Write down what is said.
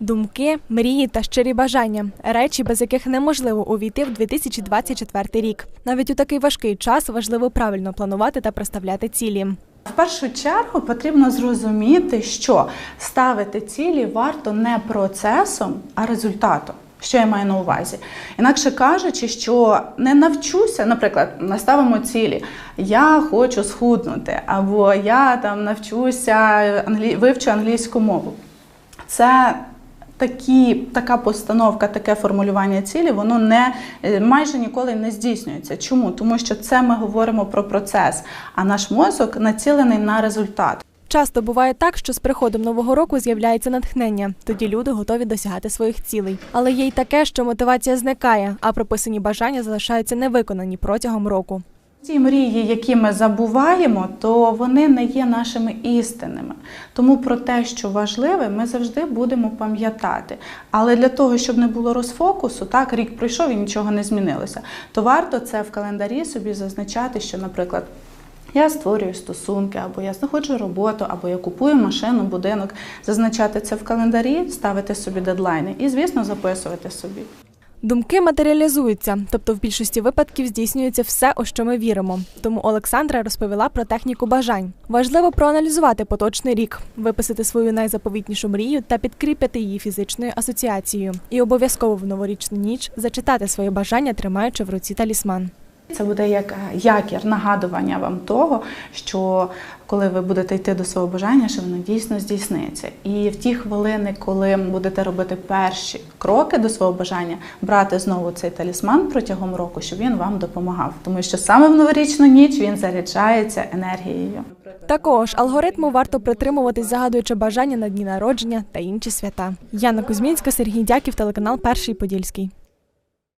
Думки, мрії та щирі бажання речі, без яких неможливо увійти в 2024 рік. Навіть у такий важкий час важливо правильно планувати та проставляти цілі. В першу чергу потрібно зрозуміти, що ставити цілі варто не процесом, а результатом. Що я маю на увазі? Інакше кажучи, що не навчуся, наприклад, наставимо цілі, я хочу схуднути, або я там навчуся англі... вивчу англійську мову. Це такі, така постановка, таке формулювання цілі, воно не е, майже ніколи не здійснюється. Чому? Тому що це ми говоримо про процес, а наш мозок націлений на результат. Часто буває так, що з приходом нового року з'являється натхнення. Тоді люди готові досягати своїх цілей. Але є й таке, що мотивація зникає, а прописані бажання залишаються невиконані протягом року. Ті мрії, які ми забуваємо, то вони не є нашими істинними. Тому про те, що важливе, ми завжди будемо пам'ятати. Але для того, щоб не було розфокусу, так рік пройшов і нічого не змінилося, то варто це в календарі собі зазначати, що, наприклад. Я створюю стосунки, або я знаходжу роботу, або я купую машину, будинок, зазначати це в календарі, ставити собі дедлайни і, звісно, записувати собі. Думки матеріалізуються, тобто в більшості випадків здійснюється все, у що ми віримо. Тому Олександра розповіла про техніку бажань. Важливо проаналізувати поточний рік, виписати свою найзаповітнішу мрію та підкріпити її фізичною асоціацією. І обов'язково в новорічну ніч зачитати своє бажання, тримаючи в руці талісман. Це буде як е, якір, нагадування вам того, що коли ви будете йти до свого бажання, що воно дійсно здійсниться. І в ті хвилини, коли будете робити перші кроки до свого бажання, брати знову цей талісман протягом року, щоб він вам допомагав. Тому що саме в новорічну ніч він заряджається енергією. Також алгоритму варто притримуватись, загадуючи бажання на дні народження та інші свята. Яна Кузьмінська, Сергій Дяків, телеканал Перший Подільський.